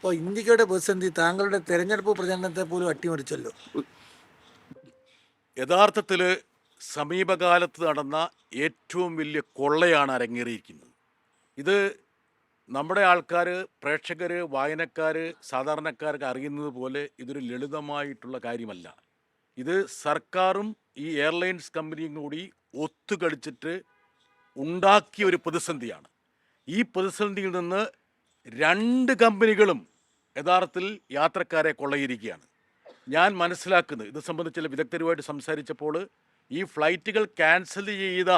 ഇപ്പോൾ ഇന്ത്യയുടെ പ്രതിസന്ധി താങ്കളുടെ തെരഞ്ഞെടുപ്പ് പ്രചരണത്തെ പോലും അട്ടിമറിച്ചല്ലോ. യഥാർത്ഥത്തിൽ സമീപകാലത്ത് നടന്ന ഏറ്റവും വലിയ കൊള്ളയാണ് അരങ്ങേറിയിരിക്കുന്നത്. ഇത് നമ്മുടെ ആൾക്കാർ പ്രേക്ഷകർ വായനക്കാർ സാധാരണക്കാർക്ക് അറിയുന്നത് പോലെ ഇതൊരു ലളിതമായിട്ടുള്ള കാര്യമല്ല. ഇത് സർക്കാരും ഈ എയർലൈൻസ് കമ്പനിയും കൂടി ഒത്തുകളിച്ചിട്ട് ഉണ്ടാക്കിയ ഒരു പ്രതിസന്ധിയാണ്. ഈ പ്രതിസന്ധിയിൽ നിന്ന് രണ്ട് കമ്പനികളും യഥാർത്ഥത്തിൽ യാത്രക്കാരെ കൊള്ളയിരിക്കുകയാണ്. ഞാൻ മനസ്സിലാക്കുന്നത് ഇത് സംബന്ധിച്ച് ചില വിദഗ്ധരുമായിട്ട് സംസാരിച്ചപ്പോൾ ഈ ഫ്ലൈറ്റുകൾ ക്യാൻസൽ ചെയ്ത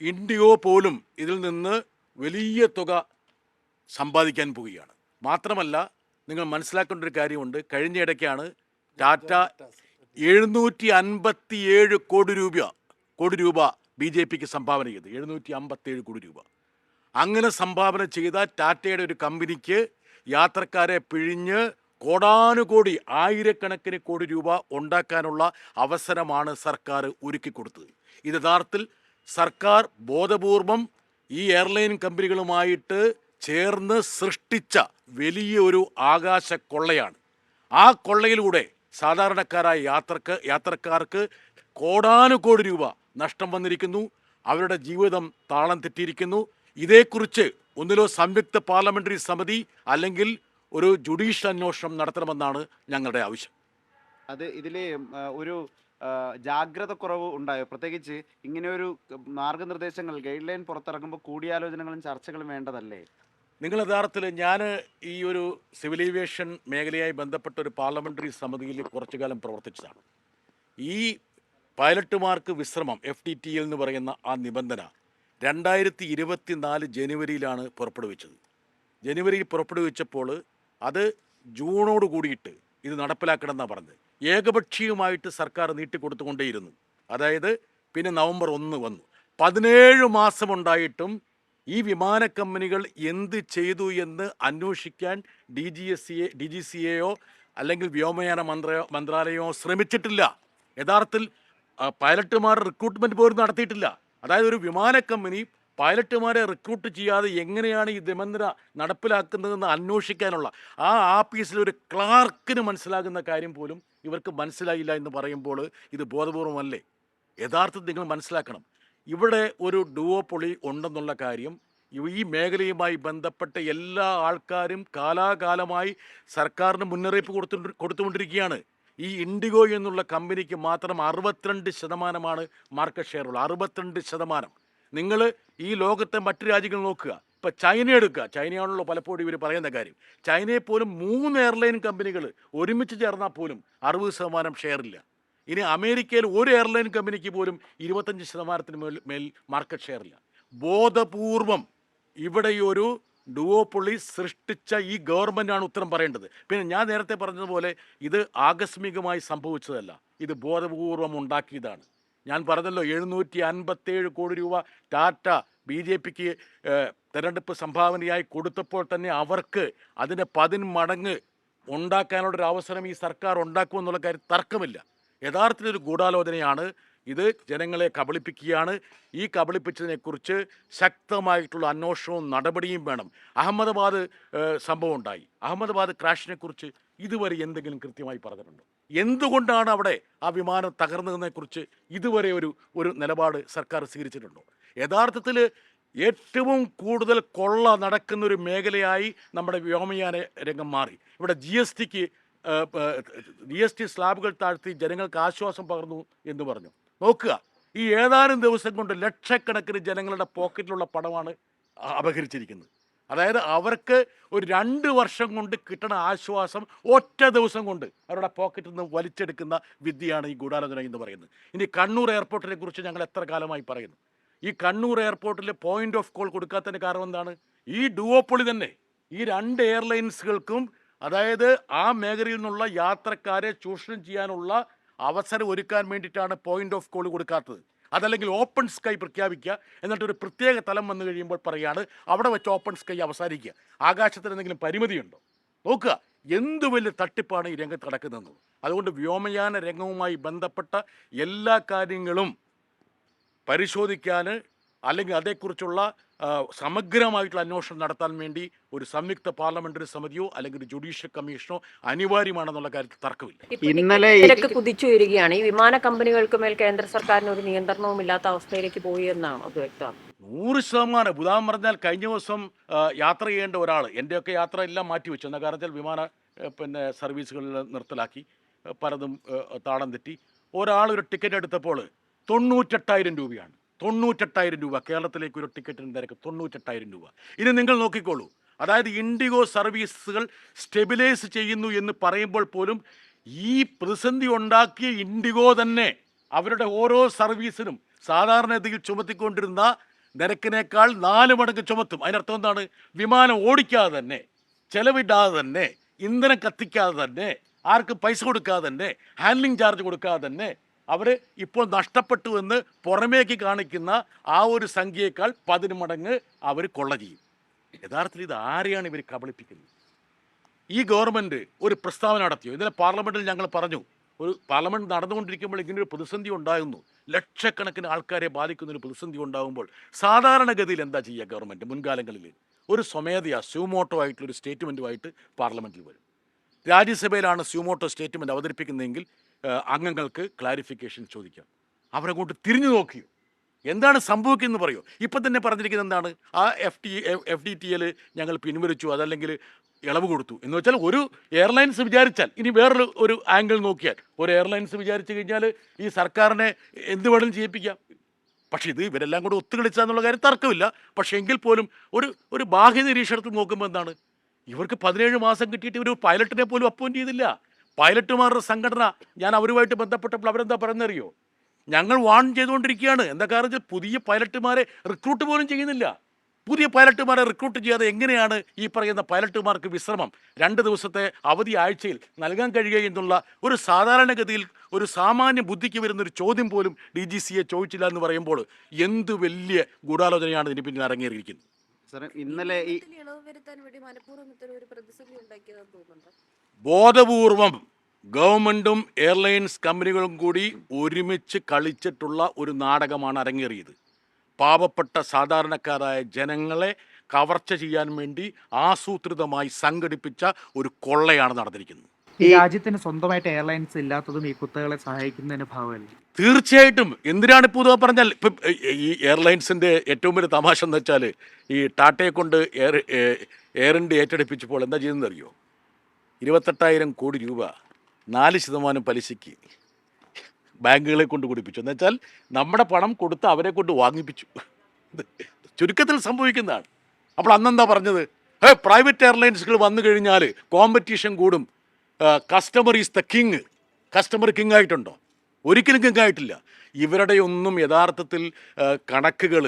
ഇൻഡിഗോ പോലും ഇതിൽ നിന്ന് വലിയ തുക സമ്പാദിക്കാൻ പോവുകയാണ്. മാത്രമല്ല നിങ്ങൾ മനസ്സിലാക്കേണ്ട ഒരു കാര്യമുണ്ട്. കഴിഞ്ഞ ഇടയ്ക്കാണ് ടാറ്റ എഴുന്നൂറ്റി അൻപത്തി ഏഴ് കോടി രൂപ കോടി രൂപ ബി ജെ പിക്ക് സംഭാവന ചെയ്ത്. എഴുന്നൂറ്റി അമ്പത്തേഴ് കോടി രൂപ. അങ്ങനെ സംഭാവന ചെയ്ത ടാറ്റയുടെ ഒരു കമ്പനിക്ക് യാത്രക്കാരെ പിഴിഞ്ഞ് കോടാനുകോടി ആയിരക്കണക്കിന് കോടി രൂപ ഉണ്ടാക്കാനുള്ള അവസരമാണ് സർക്കാർ ഒരുക്കി കൊടുത്തത്. ഇത് യഥാർത്ഥത്തിൽ സർക്കാർ ബോധപൂർവം ഈ എയർലൈൻ കമ്പനികളുമായിട്ട് ചേർന്ന് സൃഷ്ടിച്ച വലിയൊരു ആകാശ കൊള്ളയാണ് ആ കൊള്ളയിലൂടെ സാധാരണക്കാരായ യാത്രയ്ക്ക് യാത്രക്കാർക്ക് കോടാനുകോടി രൂപ നഷ്ടം വന്നിരിക്കുന്നു. അവരുടെ ജീവിതം താളം തെറ്റിയിരിക്കുന്നു. ഇതേക്കുറിച്ച് ഒന്നിലോ സംയുക്ത പാർലമെന്ററി സമിതി അല്ലെങ്കിൽ ഒരു ജുഡീഷ്യൽ അന്വേഷണം നടത്തണമെന്നാണ് ഞങ്ങളുടെ ആവശ്യം. അത് ഇതിലെ ഒരു ജാഗ്രത കുറവ് ഉണ്ടായോ? പ്രത്യേകിച്ച് ഇങ്ങനെ ഒരു മാർഗനിർദ്ദേശങ്ങൾ ഗൈഡ് ലൈൻ പുറത്തിറങ്ങുമ്പോൾ കൂടിയാലോചനകളും ചർച്ചകളും വേണ്ടതല്ലേ? നിങ്ങൾ യഥാർത്ഥത്തിൽ ഞാൻ ഈ ഒരു സിവിൽ ഏവിയേഷൻ മേഖലയായി ബന്ധപ്പെട്ട ഒരു പാർലമെന്ററി സമിതിയിൽ കുറച്ചു കാലം പ്രവർത്തിച്ചതാണ്. ഈ പൈലറ്റുമാർക്ക് വിശ്രമം എഫ് ടി ടി എൽ എന്ന് പറയുന്ന ആ നിബന്ധന രണ്ടായിരത്തി ഇരുപത്തി നാല് ജനുവരിയിലാണ് പുറപ്പെടുവിച്ചത്. ജനുവരിയിൽ പുറപ്പെടുവിച്ചപ്പോൾ അത് ജൂണോട് കൂടിയിട്ട് ഇത് നടപ്പിലാക്കണമെന്നാണ് പറഞ്ഞത്. ഏകപക്ഷീയമായിട്ട് സർക്കാർ നീട്ടിക്കൊടുത്തുകൊണ്ടേയിരുന്നു. അതായത് പിന്നെ നവംബർ ഒന്ന് വന്നു. പതിനേഴ് മാസമുണ്ടായിട്ടും ഈ വിമാന കമ്പനികൾ എന്ത് ചെയ്തു എന്ന് അന്വേഷിക്കാൻ D G S C A D G C എയോ അല്ലെങ്കിൽ വ്യോമയാന മന്ത്ര മന്ത്രാലയമോ ശ്രമിച്ചിട്ടില്ല. യഥാർത്ഥത്തിൽ പൈലറ്റുമാർ റിക്രൂട്ട്മെന്റ് പോലും നടത്തിയിട്ടില്ല. അതായത് ഒരു വിമാന കമ്പനി പൈലറ്റുമാരെ റിക്രൂട്ട് ചെയ്യാതെ എങ്ങനെയാണ് ഈ നിബന്ധന നടപ്പിലാക്കുന്നതെന്ന് അന്വേഷിക്കാനുള്ള ആ ആഫീസിൽ ഒരു ക്ലാർക്കിന് മനസ്സിലാകുന്ന കാര്യം പോലും ഇവർക്ക് മനസ്സിലായില്ല എന്ന് പറയുമ്പോൾ ഇത് ബോധപൂർവമല്ലേ? യഥാർത്ഥത്തിൽ നിങ്ങൾ മനസ്സിലാക്കണം. ഇവിടെ ഒരു ഡുവോപൊളി ഉണ്ടെന്നുള്ള കാര്യം ഈ മേഖലയുമായി ബന്ധപ്പെട്ട എല്ലാ ആൾക്കാരും കാലാകാലമായി സർക്കാരിന് മുന്നറിയിപ്പ് കൊടുത്തു കൊടുത്തുകൊണ്ടിരിക്കുകയാണ്. ഈ ഇൻഡിഗോ എന്നുള്ള കമ്പനിക്ക് മാത്രം അറുപത്തിരണ്ട് ശതമാനമാണ് മാർക്കറ്റ് ഷെയർ ഉള്ളത്. അറുപത്തിരണ്ട് ശതമാനം. നിങ്ങൾ ഈ ലോകത്തെ മറ്റു രാജ്യങ്ങൾ നോക്കുക. ഇപ്പം ചൈന എടുക്കുക. ചൈനയാണല്ലോ പലപ്പോഴും ഇവർ പറയുന്ന കാര്യം. ചൈനയെ പോലും മൂന്ന് എയർലൈൻ കമ്പനികൾ ഒരുമിച്ച് ചേർന്നാൽ പോലും അറുപത് ശതമാനം ഷെയർ ഇല്ല. ഇനി അമേരിക്കയിൽ ഒരു എയർലൈൻ കമ്പനിക്ക് പോലും ഇരുപത്തഞ്ച് ശതമാനത്തിന് മേൽ മേൽ മാർക്കറ്റ് ഷെയർ ഇല്ല. ബോധപൂർവം ഇവിടെ ഈ ഡുവോപ്പൊളി സൃഷ്ടിച്ച ഈ ഗവൺമെന്റാണ് ഉത്തരം പറയേണ്ടത്. പിന്നെ ഞാൻ നേരത്തെ പറഞ്ഞതുപോലെ ഇത് ആകസ്മികമായി സംഭവിച്ചതല്ല. ഇത് ബോധപൂർവം ഉണ്ടാക്കിയതാണ്. ഞാൻ പറഞ്ഞല്ലോ എഴുന്നൂറ്റി അൻപത്തേഴ് കോടി രൂപ ടാറ്റ ബി ജെ പിക്ക് തെരഞ്ഞെടുപ്പ് സംഭാവനയായി കൊടുത്തപ്പോൾ തന്നെ അവർക്ക് അതിന് പതിന്മടങ്ങ് മടങ്ങ് ഒരു അവസരം ഈ സർക്കാർ ഉണ്ടാക്കുമെന്നുള്ള കാര്യം തർക്കമില്ല. യഥാർത്ഥത്തിൽ ഒരു ഗൂഢാലോചനയാണ് ഇത് ജനങ്ങളെ കബളിപ്പിക്കുകയാണ്. ഈ കബളിപ്പിച്ചതിനെക്കുറിച്ച് ശക്തമായിട്ടുള്ള അന്വേഷണവും നടപടിയും വേണം. അഹമ്മദാബാദ് സംഭവം ഉണ്ടായി അഹമ്മദാബാദ് ക്രാഷിനെക്കുറിച്ച് ഇതുവരെ എന്തെങ്കിലും കൃത്യമായി പറഞ്ഞിട്ടുണ്ടോ? എന്തുകൊണ്ടാണ് അവിടെ ആ വിമാനം തകർന്നതിനെക്കുറിച്ച് ഇതുവരെ ഒരു ഒരു നിലപാട് സർക്കാർ സ്വീകരിച്ചിട്ടുണ്ടോ? യഥാർത്ഥത്തിൽ ഏറ്റവും കൂടുതൽ കൊള്ള നടക്കുന്നൊരു മേഖലയായി നമ്മുടെ വ്യോമയാന രംഗം മാറി. ഇവിടെ ജി എസ് ടിക്ക് ജി എസ് ടി സ്ലാബുകൾ താഴ്ത്തി ജനങ്ങൾക്ക് ആശ്വാസം പകർന്നു എന്ന് പറഞ്ഞു. നോക്കുക. ഈ ഏതാനും ദിവസം കൊണ്ട് ലക്ഷക്കണക്കിന് ജനങ്ങളുടെ പോക്കറ്റിലുള്ള പണമാണ് അപഹരിച്ചിരിക്കുന്നത്. അതായത് അവർക്ക് ഒരു രണ്ട് വർഷം കൊണ്ട് കിട്ടണ ആശ്വാസം ഒറ്റ ദിവസം കൊണ്ട് അവരുടെ പോക്കറ്റിൽ നിന്ന് വലിച്ചെടുക്കുന്ന വിദ്യയാണ് ഈ ഗൂഢാലോചന എന്ന് പറയുന്നത്. ഇനി കണ്ണൂർ എയർപോർട്ടിനെ കുറിച്ച് ഞങ്ങൾ എത്ര കാലമായി പറയുന്നു? ഈ കണ്ണൂർ എയർപോർട്ടിൽ പോയിന്റ് ഓഫ് കോൾ കൊടുക്കാത്തതിന് കാരണം എന്താണ്? ഈ ഡുവോപ്പൊളി തന്നെ. ഈ രണ്ട് എയർലൈൻസുകൾക്കും അതായത് ആ മേഖലയിൽ നിന്നുള്ള യാത്രക്കാരെ ചൂഷണം ചെയ്യാനുള്ള അവസരം ഒരുക്കാൻ വേണ്ടിയിട്ടാണ് പോയിന്റ് ഓഫ് കോൾ കൊടുക്കാത്തത്. അതല്ലെങ്കിൽ ഓപ്പൺ സ്കൈ പ്രഖ്യാപിക്കുക. എന്നിട്ട് ഒരു പ്രത്യേക തലം വന്നു കഴിയുമ്പോൾ പറയുകയാണ് അവിടെ വെച്ച് ഓപ്പൺ സ്കൈ അവസാനിക്കുക. ആകാശത്തിന് എന്തെങ്കിലും പരിമിതിയുണ്ടോ? നോക്കുക എന്ത് വലിയ തട്ടിപ്പാണ് ഈ രംഗത്ത് നടക്കുന്നത് അതുകൊണ്ട് വ്യോമയാന രംഗവുമായി ബന്ധപ്പെട്ട എല്ലാ കാര്യങ്ങളും പരിശോധിക്കാൻ അല്ലെങ്കിൽ അതേക്കുറിച്ചുള്ള സമഗ്രമായിട്ടുള്ള അന്വേഷണം നടത്താൻ വേണ്ടി ഒരു സംയുക്ത പാർലമെന്ററി സമിതിയോ അല്ലെങ്കിൽ ഒരു ജുഡീഷ്യൽ കമ്മീഷനോ അനിവാര്യമാണെന്നുള്ള കാര്യത്തിൽ തർക്കമില്ല. ഇന്നലെ ടിക്കറ്റ് ഈ- കുതിച്ചു വരികയാണ്. ഈ വിമാന കമ്പനികൾക്ക് മേൽ കേന്ദ്ര സർക്കാരിന് ഒരു നിയന്ത്രണവും ഇല്ലാത്ത അവസ്ഥയിലേക്ക് പോയി എന്നാണ് അത് വ്യക്തം നൂറ് ശതമാനം. ഉദാഹരണം പറഞ്ഞാൽ കഴിഞ്ഞ ദിവസം യാത്ര ചെയ്യേണ്ട ഒരാൾ എന്റെയൊക്കെ യാത്ര എല്ലാം മാറ്റിവെച്ചു എന്ന കാരണത്തിൽ വിമാന പിന്നെ സർവീസുകളിൽ നിർത്തലാക്കി പലതും താളം തെറ്റി. ഒരാൾ ഒരു ടിക്കറ്റ് എടുത്തപ്പോൾ തൊണ്ണൂറ്റെട്ടായിരം രൂപയാണ്. തൊണ്ണൂറ്റെട്ടായിരം രൂപ. കേരളത്തിലേക്ക് ഒരു ടിക്കറ്റിന് നിരക്ക് തൊണ്ണൂറ്റെട്ടായിരം രൂപ. ഇനി നിങ്ങൾ നോക്കിക്കോളൂ. അതായത് ഇൻഡിഗോ സർവീസുകൾ സ്റ്റെബിലൈസ് ചെയ്യുന്നു എന്ന് പറയുമ്പോൾ പോലും ഈ പ്രതിസന്ധി ഉണ്ടാക്കിയ ഇൻഡിഗോ തന്നെ അവരുടെ ഓരോ സർവീസിനും സാധാരണഗതിയിൽ ചുമത്തിക്കൊണ്ടിരുന്ന നിരക്കിനേക്കാൾ നാല് മടങ്ങ് ചുമത്തും. അതിനർത്ഥം എന്താണ്? വിമാനം ഓടിക്കാതെ തന്നെ ചെലവിടാതെ തന്നെ ഇന്ധനം കത്തിക്കാതെ തന്നെ ആർക്കും പൈസ കൊടുക്കാതെ തന്നെ ഹാൻഡ്ലിംഗ് ചാർജ് കൊടുക്കാതെ തന്നെ അവർ ഇപ്പോൾ നഷ്ടപ്പെട്ടു എന്ന് പുറമേക്ക് കാണിക്കുന്ന ആ ഒരു സംഖ്യയേക്കാൾ പതിന് മടങ്ങ് അവർ കൊള്ള ചെയ്യും. യഥാർത്ഥത്തിൽ ഇത് ആരെയാണ് ഇവർ കബളിപ്പിക്കുന്നത്? ഈ ഗവൺമെന്റ് ഒരു പ്രസ്താവന നടത്തിയോ? ഇന്നലെ പാർലമെന്റിൽ ഞങ്ങൾ പറഞ്ഞു ഒരു പാർലമെന്റ് നടന്നുകൊണ്ടിരിക്കുമ്പോൾ ഇങ്ങനെ ഒരു പ്രതിസന്ധി ഉണ്ടാകുന്നു. ലക്ഷക്കണക്കിന് ആൾക്കാരെ ബാധിക്കുന്ന ഒരു പ്രതിസന്ധി ഉണ്ടാകുമ്പോൾ സാധാരണഗതിയിൽ എന്താ ചെയ്യുക ഗവൺമെന്റ് മുൻകാലങ്ങളിൽ? ഒരു സ്വമേധയാ സ്യൂമോട്ടോ ആയിട്ടുള്ള ഒരു സ്റ്റേറ്റ്മെന്റുമായിട്ട് പാർലമെന്റിൽ വരും. രാജ്യസഭയിലാണ് സ്യൂമോട്ടോ സ്റ്റേറ്റ്മെന്റ് അവതരിപ്പിക്കുന്നതെങ്കിൽ അംഗങ്ങൾക്ക് ക്ലാരിഫിക്കേഷൻ ചോദിക്കാം. അവരങ്ങോട്ട് തിരിഞ്ഞു നോക്കിയോ എന്താണ് സംഭവിക്കുന്നത് പറയോ. ഇപ്പം തന്നെ പറഞ്ഞിരിക്കുന്നത് എന്താണ്? ആ F T F D T L ഞങ്ങൾ പിൻവലിച്ചു. അതല്ലെങ്കിൽ ഇളവ് കൊടുത്തു. എന്ന് വെച്ചാൽ ഒരു എയർലൈൻസ് വിചാരിച്ചാൽ ഇനി വേറൊരു ഒരു ആംഗിൾ നോക്കിയാൽ. ഒരു എയർലൈൻസ് വിചാരിച്ചു കഴിഞ്ഞാൽ ഈ സർക്കാരിനെ എന്ത് വേണമെങ്കിലും ചെയ്യിപ്പിക്കാം. പക്ഷേ ഇത് ഇവരെല്ലാം കൂടെ ഒത്തുകളിച്ചാൽ എന്നുള്ള കാര്യം തർക്കമില്ല. പക്ഷേ എങ്കിൽ പോലും ഒരു ഒരു ബാഹ്യ നിരീക്ഷണത്തിൽ നോക്കുമ്പോൾ എന്താണ്? ഇവർക്ക് പതിനേഴ് മാസം കിട്ടിയിട്ട് ഒരു പൈലറ്റിനെ പോലും അപ്പോയിന്റ് ചെയ്തില്ല. പൈലറ്റുമാരുടെ സംഘടന ഞാൻ അവരുമായിട്ട് ബന്ധപ്പെട്ടപ്പോൾ അവരെന്താ പറയുന്നറിയോ? ഞങ്ങൾ വാൺ ചെയ്തുകൊണ്ടിരിക്കുകയാണ്. എന്താ കാരണം വെച്ചാൽ പുതിയ പൈലറ്റുമാരെ റിക്രൂട്ട് പോലും ചെയ്യുന്നില്ല. പുതിയ പൈലറ്റുമാരെ റിക്രൂട്ട് ചെയ്യാതെ എങ്ങനെയാണ് ഈ പറയുന്ന പൈലറ്റുമാർക്ക് വിശ്രമം? രണ്ട് ദിവസത്തെ അവധി ആഴ്ചയിൽ നൽകാൻ കഴിയുക എന്നുള്ള ഒരു സാധാരണഗതിയിൽ ഒരു സാമാന്യ ബുദ്ധിക്ക് വരുന്നൊരു ചോദ്യം പോലും ഡി ജി സിയെ ചോദിച്ചില്ല എന്ന് പറയുമ്പോൾ എന്ത് വലിയ ഗൂഢാലോചനയാണ് ഇതിന് പിന്നിൽ ഇറങ്ങിയിരിക്കുന്നത് സാറേ ഇന്നലെ ഈ ബോധപൂർവം ഗവൺമെന്റും എയർലൈൻസ് കമ്പനികളും കൂടി ഒരുമിച്ച് കളിച്ചിട്ടുള്ള ഒരു നാടകമാണ് അരങ്ങേറിയത്. പാവപ്പെട്ട സാധാരണക്കാരായ ജനങ്ങളെ കവർച്ച ചെയ്യാൻ വേണ്ടി ആസൂത്രിതമായി സംഘടിപ്പിച്ച ഒരു കൊള്ളയാണ് നടന്നിരിക്കുന്നത്. ഈ രാജ്യത്തിന് സ്വന്തമായിട്ട് എയർലൈൻസ് ഇല്ലാത്തതും ഈ കുത്തകളെ സഹായിക്കുന്നതിന് ഭാഗമല്ലേ? തീർച്ചയായിട്ടും. എന്തിനാണ് ഇപ്പോൾ ഇത് പറഞ്ഞാൽ? ഇപ്പം ഈ എയർലൈൻസിന്റെ ഏറ്റവും വലിയ തമാശ എന്ന് വെച്ചാൽ ഈ ടാറ്റയെ കൊണ്ട് എയർ എയർ ഇന്ത്യ ഏറ്റെടുപ്പിച്ചപ്പോൾ എന്താ ചെയ്തെന്ന് അറിയോ? ഇരുപത്തെട്ടായിരം കോടി രൂപ നാല് ശതമാനം പലിശയ്ക്ക് ബാങ്കുകളെ കൊണ്ട് കുടിപ്പിച്ചു. എന്ന് വെച്ചാൽ നമ്മുടെ പണം കൊടുത്ത് അവരെ കൊണ്ട് വാങ്ങിപ്പിച്ചു. ചുരുക്കത്തിൽ സംഭവിക്കുന്നതാണ്. അപ്പോൾ അന്നെന്താ പറഞ്ഞത്? ഏ പ്രൈവറ്റ് എയർലൈൻസുകൾ വന്നു കഴിഞ്ഞാൽ കോമ്പറ്റീഷൻ കൂടും. Customer is the king customer king ആയിട്ടുണ്ടോ? ഒരിക്കലും കിങ് ആയിട്ടില്ല. ഇവരുടെ ഒന്നും യഥാർത്ഥത്തിൽ കണക്കുകൾ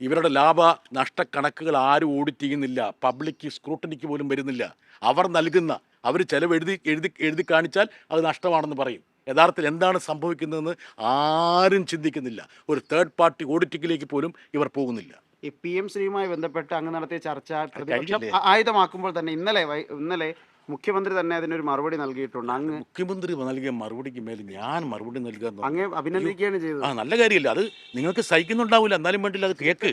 ഇവരുടെ ലാഭ നഷ്ട കണക്കുകൾ ആരും ഓഡിറ്റ് ചെയ്യുന്നില്ല. പബ്ലിക് സ്ക്രൂട്ടനിക്ക് പോലും വരുന്നില്ല. അവർ നൽകുന്ന അവർ ചിലവ് എഴുതി എഴുതി എഴുതി കാണിച്ചാൽ അത് നഷ്ടമാണെന്ന് പറയും. യഥാർത്ഥത്തിൽ എന്താണ് സംഭവിക്കുന്നതെന്ന് ആരും ചിന്തിക്കുന്നില്ല. ഒരു തേർഡ് പാർട്ടി ഓഡിറ്റിങ്ങിലേക്ക് പോലും ഇവർ പോകുന്നില്ല. ഈ പി എം ശ്രീയുമായി ബന്ധപ്പെട്ട് അങ്ങ് നടത്തിയ ചർച്ച ആയുധമാക്കുമ്പോൾ തന്നെ ഇന്നലെ ഇന്നലെ മുഖ്യമന്ത്രി തന്നെ അതിനൊരു മറുപടി നൽകിയിട്ടുണ്ട്. അങ്ങ് മുഖ്യമന്ത്രി നൽകിയ മറുപടിക്ക് മേൽ ഞാൻ മറുപടി നൽകാൻ. അങ്ങ് അഭിനന്ദിക്കുകയാണ് ചെയ്തത്. ആ നല്ല കാര്യമില്ല? അത് നിങ്ങൾക്ക് സഹിക്കുന്നുണ്ടാവില്ല. എന്നാലും വേണ്ടില്ല അത് കേക്ക്.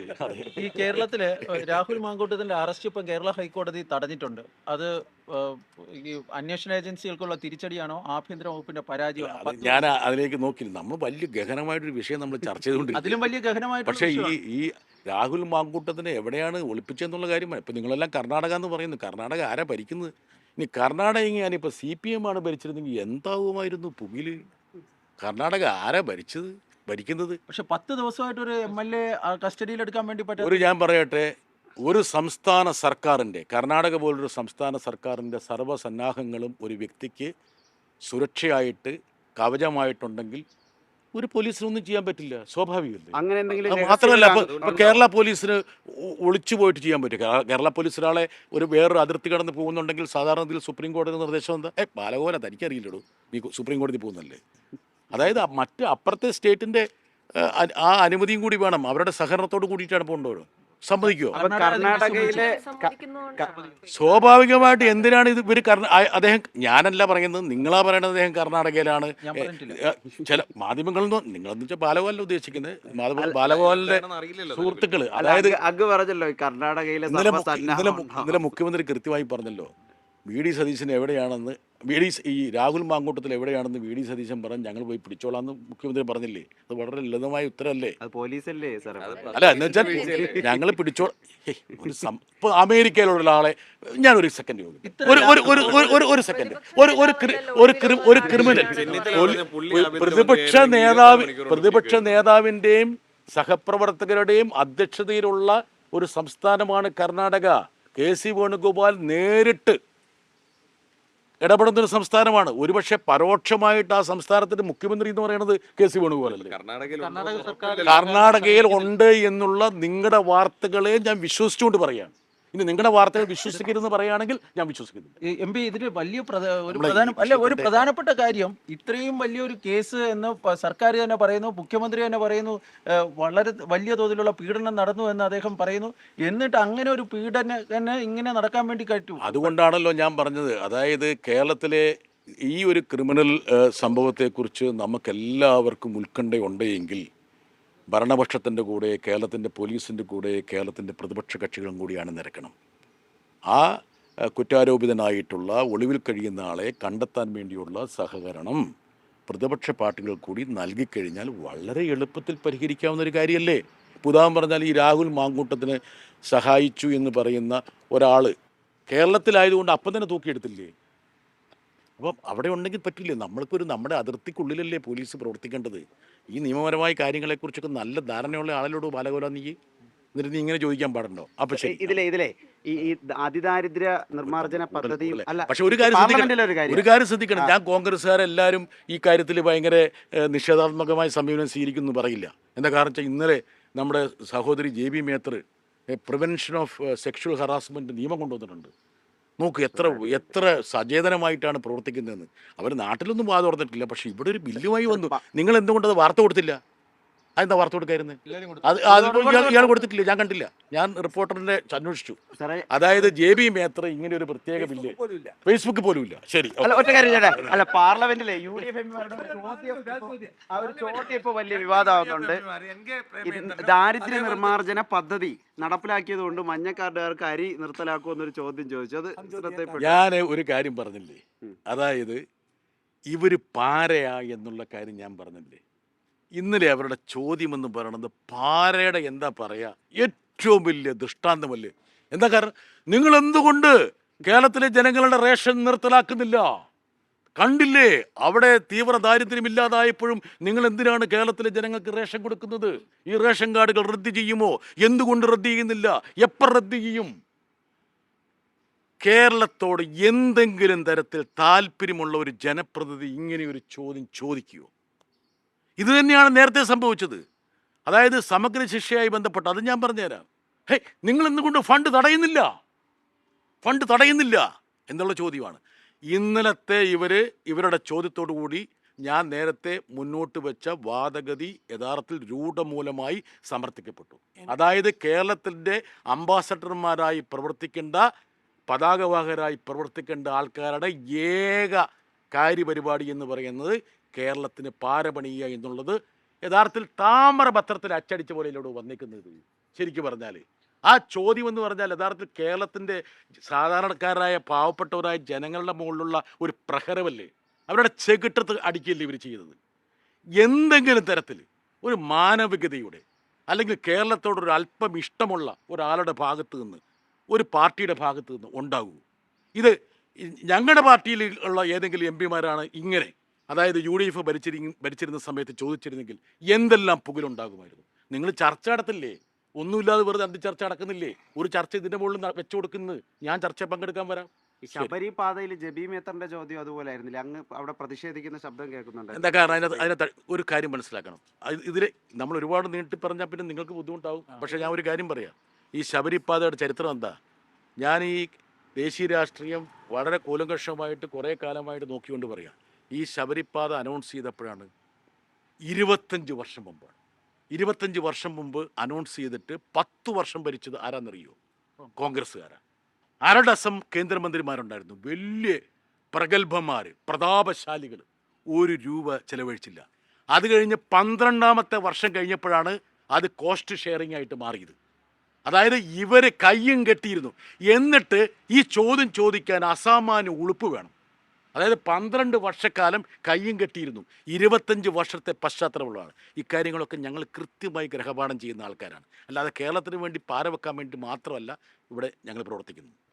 ഈ കേരളത്തിലെ രാഹുൽ മാങ്കൂട്ടത്തിന്റെ അറസ്റ്റ് ഇപ്പം കേരള ഹൈക്കോടതി തടഞ്ഞിട്ടുണ്ട്. അത് ഈ അന്വേഷണ ഏജൻസികൾക്കുള്ള തിരിച്ചടിയാണോ? ആഭ്യന്തര വകുപ്പിന്റെ പരാജയമാണോ ഞാൻ അതിലേക്ക് നോക്കില്ല നമ്മൾ വലിയ ഗഹനമായിട്ടൊരു വിഷയം നമ്മൾ ചർച്ച ചെയ്തുകൊണ്ടിരിക്കും അതിലും വലിയ ഗഹനമായിട്ട് പക്ഷേ ഈ ഈ രാഹുൽ മാങ്കൂട്ടത്തിനെ എവിടെയാണ് ഒളിപ്പിച്ചെന്നുള്ള കാര്യമാണ്. ഇപ്പം നിങ്ങളെല്ലാം കർണാടക എന്ന് പറയുന്നു. കർണാടക ആരാ ഭരിക്കുന്നത്? ഇനി കർണാടക ഞാനിപ്പോൾ സി പി എം ആണ് ഭരിച്ചിരുന്നെങ്കിൽ എന്താവുമായിരുന്നു പുകിൽ? കർണാടക ആരാ ഭരിച്ചത്? ഭരിക്കുന്നത്? പക്ഷെ പത്ത് ദിവസമായിട്ട് ഒരു എം എൽ എ കസ്റ്റഡിയിൽ എടുക്കാൻ വേണ്ടി ഒരു ഞാൻ പറയട്ടെ ഒരു സംസ്ഥാന സർക്കാരിന്റെ കർണാടക പോലൊരു സംസ്ഥാന സർക്കാരിന്റെ സർവസന്നാഹങ്ങളും ഒരു വ്യക്തിക്ക് സുരക്ഷയായിട്ട് കവചമായിട്ടുണ്ടെങ്കിൽ ഒരു പോലീസിനൊന്നും ചെയ്യാൻ പറ്റില്ല. സ്വാഭാവികമല്ലേ? അങ്ങനെ എന്തെങ്കിലും മാത്രമല്ല ഇപ്പൊ കേരള പോലീസിന് ഒളിച്ചു പോയിട്ട് ചെയ്യാൻ പറ്റും. കേരള- പോലീസ് ഒരാളെ ഒരു വേറൊരു അതിർത്തി കടന്ന് പോകുന്നുണ്ടെങ്കിൽ സാധാരണ ഇതിൽ സുപ്രീം കോടതി നിർദ്ദേശം എന്താ? ഏ ബാലഗോല തനിക്കറിയില്ലടൂ. നീ സുപ്രീം കോടതി പോകുന്നല്ലേ അതായത് മറ്റ് അപ്പുറത്തെ സ്റ്റേറ്റിന്റെ ആ അനുമതിയും കൂടി വേണം. അവരുടെ സഹകരണത്തോട് കൂടിയിട്ടാണ് പോകേണ്ടത്. സമ്മതിക്കുമോ കർണാടകയിലെ. സ്വാഭാവികമായിട്ട് എന്തിനാണ് ഇത് ഇവർ കർണ അദ്ദേഹം ഞാനല്ല പറയുന്നത് നിങ്ങളാ പറയുന്നത് അദ്ദേഹം കർണാടകയിലാണ്. ചില മാധ്യമങ്ങളിൽ നിന്ന് നിങ്ങളെന്ന് വെച്ചാൽ ബാലഗോപാലല്ല ഉദ്ദേശിക്കുന്നത്? ബാലഗോപാലിന്റെ സുഹൃത്തുക്കൾ. അതായത് ഇന്നലെ മുഖ്യമന്ത്രി കൃത്യമായി പറഞ്ഞല്ലോ. വി ഡി സതീശൻ എവിടെയാണെന്ന് വി ഡി ഈ രാഹുൽ മാങ്കൂട്ടത്തിൽ എവിടെയാണെന്ന് വി ഡി സതീശൻ പറഞ്ഞ് ഞങ്ങൾ പോയി പിടിച്ചോളാം എന്ന് മുഖ്യമന്ത്രി പറഞ്ഞില്ലേ? അത് വളരെ ലളിതമായ ഉത്തരമല്ലേ? അത് പോലീസല്ലേ അല്ല എന്ന് വെച്ചാൽ ഞങ്ങൾ പിടിച്ചോ ഒരു ഇപ്പൊ അമേരിക്കയിലുള്ള ഒരാളെ ഞാൻ ഒരു സെക്കൻഡ് ഒരു ഒരു ഒരു ഒരു ഒരു ഒരു സെക്കൻഡ് ഒരു ഒരു ഒരു ഒരു ക്രിമിനൽ പ്രതിപക്ഷ നേതാവ് പ്രതിപക്ഷ നേതാവിന്റെയും സഹപ്രവർത്തകരുടെയും അധ്യക്ഷതയിലുള്ള ഒരു സംസ്ഥാനമാണ് കർണാടക. കെ സി വേണുഗോപാൽ നേരിട്ട് ഇടപെടുന്ന ഒരു സംസ്ഥാനമാണ്. ഒരുപക്ഷെ പരോക്ഷമായിട്ട് ആ സംസ്ഥാനത്തിന്റെ മുഖ്യമന്ത്രി എന്ന് പറയുന്നത് കെ സി വേണുഗോപാലല്ലേ? കർണാടക സർക്കാർ കർണാടകയിൽ ഉണ്ട് എന്നുള്ള നിങ്ങളുടെ വാർത്തകളെ ഞാൻ വിശ്വസിച്ചുകൊണ്ട് പറയാം ഇനി നിങ്ങളുടെ വാർത്തകൾ വിശ്വസിക്കരുതെന്ന് പറയുകയാണെങ്കിൽ ഞാൻ വിശ്വസിക്കുന്നില്ല. എം പി ഇതിന് വലിയ ഒരു പ്രധാന അല്ല ഒരു പ്രധാനപ്പെട്ട കാര്യം ഇത്രയും വലിയൊരു കേസ് എന്ന് സർക്കാർ തന്നെ പറയുന്നു മുഖ്യമന്ത്രി തന്നെ പറയുന്നു വളരെ വലിയ തോതിലുള്ള പീഡനം നടന്നു എന്ന് അദ്ദേഹം പറയുന്നു. എന്നിട്ട് അങ്ങനെ ഒരു പീഡന തന്നെ ഇങ്ങനെ നടക്കാൻ വേണ്ടി കഴിച്ചു അതുകൊണ്ടാണല്ലോ ഞാൻ പറഞ്ഞത്. അതായത് കേരളത്തിലെ ഈ ഒരു ക്രിമിനൽ സംഭവത്തെക്കുറിച്ച് നമുക്കെല്ലാവർക്കും ഉത്കണ്ഠയുണ്ട് എങ്കിൽ ഭരണപക്ഷത്തിന്റെ കൂടെ കേരളത്തിന്റെ പോലീസിന്റെ കൂടെ കേരളത്തിന്റെ പ്രതിപക്ഷ കക്ഷികളും കൂടിയാണ് നിരക്കണം. ആ കുറ്റാരോപിതനായിട്ടുള്ള ഒളിവിൽ കഴിയുന്ന ആളെ കണ്ടെത്താൻ വേണ്ടിയുള്ള സഹകരണം പ്രതിപക്ഷ പാർട്ടികൾ കൂടി നൽകിക്കഴിഞ്ഞാൽ വളരെ എളുപ്പത്തിൽ പരിഹരിക്കാവുന്ന ഒരു കാര്യമല്ലേ? ഉദാഹരണം പറഞ്ഞാൽ ഈ രാഹുൽ മാങ്കൂട്ടത്തിന് സഹായിച്ചു എന്ന് പറയുന്ന ഒരാൾ കേരളത്തിലായതുകൊണ്ട് അപ്പം തന്നെ തൂക്കിയെടുത്തില്ലേ? അപ്പം അവിടെ ഉണ്ടെങ്കിൽ പറ്റില്ലേ നമ്മൾക്കൊരു നമ്മുടെ അതിർത്തിക്കുള്ളിലല്ലേ പോലീസ് പ്രവർത്തിക്കേണ്ടത് ഈ നിയമപരമായ കാര്യങ്ങളെക്കുറിച്ചൊക്കെ നല്ല ധാരണയുള്ള ആളിലോട് ബാലകോല നീ എന്നിട്ട് നീ ഇങ്ങനെ ചോദിക്കാൻ പാടുണ്ടോ അപ്പൊ ഇതിലെ ഇതിലെ ഈ അതിദാരിദ്ര്യ നിർമ്മാർജന പദ്ധതി അല്ല പക്ഷെ ഒരു കാര്യം ഒരു കാര്യം ശ്രദ്ധിക്കണം ഞാൻ കോൺഗ്രസ്സുകാരെല്ലാവരും ഈ കാര്യത്തിൽ ഭയങ്കര നിഷേധാത്മകമായ സമീപനം സ്വീകരിക്കുന്നു പറയില്ല എന്താ കാരണം വെച്ചാൽ ഇന്നലെ നമ്മുടെ സഹോദരി J B Mather prevention of sexual harassment നിയമം കൊണ്ടുവന്നിട്ടുണ്ട് നോക്ക് എത്ര എത്ര സചേതനമായിട്ടാണ് പ്രവർത്തിക്കുന്നതെന്ന്. അവർ നാട്ടിലൊന്നും വാദം തുറന്നിട്ടില്ല പക്ഷെ ഇവിടെ ഒരു ബില്ലുമായി വന്നു. നിങ്ങൾ എന്തുകൊണ്ടത് വാർത്ത കൊടുത്തില്ല? അതെന്താ വാർത്ത കൊടുക്കായിരുന്നു അത് അതിപ്പോൾ ഇയാൾ ഇയാൾ കൊടുത്തിട്ടില്ല ഞാൻ കണ്ടില്ല. ഞാൻ റിപ്പോർട്ടറിനെ അന്വേഷിച്ചു. അതായത് ജെ ബി മേത്ര ഇങ്ങനെ ഒരു പ്രത്യേക ബില്ല്. ഫേസ്ബുക്ക് പോലും ഇല്ല ശരി അല്ല ഒറ്റ കാര്യം ചേട്ടാ. അല്ല പാർലമെന്റിലെ യു ഡി എഫ് ചോദ്യം ഇപ്പൊ- വലിയ വിവാദമാകുന്നുണ്ട് ദാരിദ്ര്യ നിർമ്മാർജന പദ്ധതി നടപ്പിലാക്കിയത് കൊണ്ട് മഞ്ഞക്കാർഡുകാർക്ക് അരി നിർത്തലാക്കുമെന്നൊരു ചോദ്യം ചോദിച്ചു. അത് ഞാൻ ഒരു കാര്യം പറഞ്ഞില്ലേ? അതായത് ഇവർ പാരയാ എന്നുള്ള കാര്യം ഞാൻ പറഞ്ഞില്ലേ? ഇന്നലെ അവരുടെ ചോദ്യമെന്ന് പറയണത് പാരയുടെ എന്താ പറയുക ഏറ്റവും വലിയ ദൃഷ്ടാന്തമല്ലേ? എന്താ കാരണം? നിങ്ങൾ എന്തുകൊണ്ട് കേരളത്തിലെ ജനങ്ങളുടെ റേഷൻ നിർത്തലാക്കുന്നില്ല? കണ്ടില്ലേ? അവിടെ തീവ്ര ദാരിദ്ര്യം ഇല്ലാതായപ്പോഴും നിങ്ങൾ എന്തിനാണ് കേരളത്തിലെ ജനങ്ങൾക്ക് റേഷൻ കൊടുക്കുന്നത്? ഈ റേഷൻ കാർഡുകൾ റദ്ദ് ചെയ്യുമോ? എന്തുകൊണ്ട് റദ്ദ് ചെയ്യുന്നില്ല? എപ്പോൾ റദ്ദ് ചെയ്യും? കേരളത്തോട് എന്തെങ്കിലും തരത്തിൽ താല്പര്യമുള്ള ഒരു ജനപ്രതിനിധി ഇങ്ങനെ ഒരു ചോദ്യം ചോദിക്കുമോ ഇത് തന്നെയാണ് നേരത്തെ സംഭവിച്ചത്. അതായത് സമഗ്ര ശിക്ഷയായി ബന്ധപ്പെട്ട് അത് ഞാൻ പറഞ്ഞുതരാം. ഹേ നിങ്ങൾ എന്തുകൊണ്ട് ഫണ്ട് തടയുന്നില്ല. ഫണ്ട് തടയുന്നില്ല എന്നുള്ള ചോദ്യമാണ്. ഇന്നലത്തെ ഇവർ ഇവരുടെ ചോദ്യത്തോടു കൂടി ഞാൻ നേരത്തെ മുന്നോട്ട് വെച്ച വാദഗതി യഥാർത്ഥത്തിൽ രൂഢമൂലമായി സമർത്ഥിക്കപ്പെട്ടു. അതായത് കേരളത്തിന്റെ അംബാസഡർമാരായി പ്രവർത്തിക്കേണ്ട പതാകവാഹകരായി പ്രവർത്തിക്കേണ്ട ആൾക്കാരുടെ ഏക കാര്യപരിപാടി എന്ന് പറയുന്നത് കേരളത്തിന് പാരപണിയുക എന്നുള്ളത് യഥാർത്ഥത്തിൽ താമരപത്രത്തിൽ അച്ചടിച്ച പോലെയിലൂടെ വന്നിരിക്കുന്നത് ശരിക്കും പറഞ്ഞാൽ ആ ചോദ്യം എന്ന് പറഞ്ഞാൽ യഥാർത്ഥത്തിൽ കേരളത്തിന്റെ സാധാരണക്കാരായ പാവപ്പെട്ടവരായ ജനങ്ങളുടെ മുകളിലുള്ള ഒരു പ്രഹരമല്ലേ? അവരുടെ ചെകിട്ടത്ത് അടിക്കില്ല ഇവർ ചെയ്തത് എന്തെങ്കിലും തരത്തിൽ ഒരു മാനവികതയുടെ അല്ലെങ്കിൽ കേരളത്തോടൊരു അല്പം ഇഷ്ടമുള്ള ഒരാളുടെ ഭാഗത്ത് നിന്ന് ഒരു പാർട്ടിയുടെ ഭാഗത്ത് നിന്ന് ഉണ്ടാകൂ. ഇത് ഞങ്ങളുടെ പാർട്ടിയിൽ ഉള്ള ഏതെങ്കിലും എം പിമാരാണ് ഇങ്ങനെ അതായത് യു ഡി എഫ് ഭരിച്ചിരി ഭരിച്ചിരുന്ന സമയത്ത് ചോദിച്ചിരുന്നെങ്കിൽ എന്തെല്ലാം പുകലുണ്ടാകുമായിരുന്നു? നിങ്ങൾ ചർച്ച നടത്തില്ലേ? ഒന്നുമില്ലാതെ വെറുതെ അന്തി ചർച്ച നടക്കുന്നില്ലേ? ഒരു ചർച്ച ഇതിന്റെ മുകളിൽ വെച്ചു കൊടുക്കുന്നത് ഞാൻ ചർച്ച പങ്കെടുക്കാൻ വരാം. ശബരി പാതയിൽ ജബി മേത്തറിന്റെ ചോദ്യം അതുപോലെ ആയിരുന്നില്ല അങ്ങ് അവിടെ പ്രതിഷേധിക്കുന്ന ശബ്ദം കേൾക്കുന്നുണ്ട്. എന്താ കാരണം? അതിനകത്ത് അതിനകത്ത് ഒരു കാര്യം മനസ്സിലാക്കണം. ഇതിൽ നമ്മൾ ഒരുപാട് നീട്ടി പറഞ്ഞാൽ പിന്നെ നിങ്ങൾക്ക് ബുദ്ധിമുട്ടാവും. പക്ഷെ ഞാൻ ഒരു കാര്യം പറയാം. ഈ ശബരിപാതയുടെ ചരിത്രം എന്താ? ഞാൻ ഈ ദേശീയ രാഷ്ട്രീയം വളരെ കൂലങ്കഷമായിട്ട് കുറേ കാലമായിട്ട് നോക്കിക്കൊണ്ട് പറയാം. ഈ ശബരിപ്പാത അനൗൺസ് ചെയ്തപ്പോഴാണ് ഇരുപത്തഞ്ച് വർഷം മുമ്പാണ് ഇരുപത്തഞ്ച് വർഷം മുമ്പ് അനൗൺസ് ചെയ്തിട്ട് പത്ത് വർഷം ഭരിച്ചത് ആരാന്നറിയോ? കോൺഗ്രസ്സുകാരാ. അരഡസം കേന്ദ്രമന്ത്രിമാരുണ്ടായിരുന്നു. വലിയ പ്രഗത്ഭന്മാർ പ്രതാപശാലികൾ ഒരു രൂപ ചെലവഴിച്ചില്ല. അത് കഴിഞ്ഞ് പന്ത്രണ്ടാമത്തെ വർഷം കഴിഞ്ഞപ്പോഴാണ് അത് കോസ്റ്റ് ഷെയറിംഗ് ആയിട്ട് മാറിയത്. അതായത് ഇവർ കയ്യും കെട്ടിയിരുന്നു. എന്നിട്ട് ഈ ചോദ്യം ചോദിക്കാൻ അസാമാന്യ ഉളുപ്പ് വേണം. അതായത് പന്ത്രണ്ട് വർഷക്കാലം കയ്യും കെട്ടിയിരുന്നു. ഇരുപത്തഞ്ച് വർഷത്തെ പശ്ചാത്തലമുള്ളതാണ്. ഇക്കാര്യങ്ങളൊക്കെ ഞങ്ങൾ കൃത്യമായി ഗ്രഹപാഠം ചെയ്യുന്ന ആൾക്കാരാണ്. അല്ലാതെ കേരളത്തിന് വേണ്ടി പാരവെക്കാൻ വേണ്ടി മാത്രമല്ല ഇവിടെ ഞങ്ങൾ പ്രവർത്തിക്കുന്നു.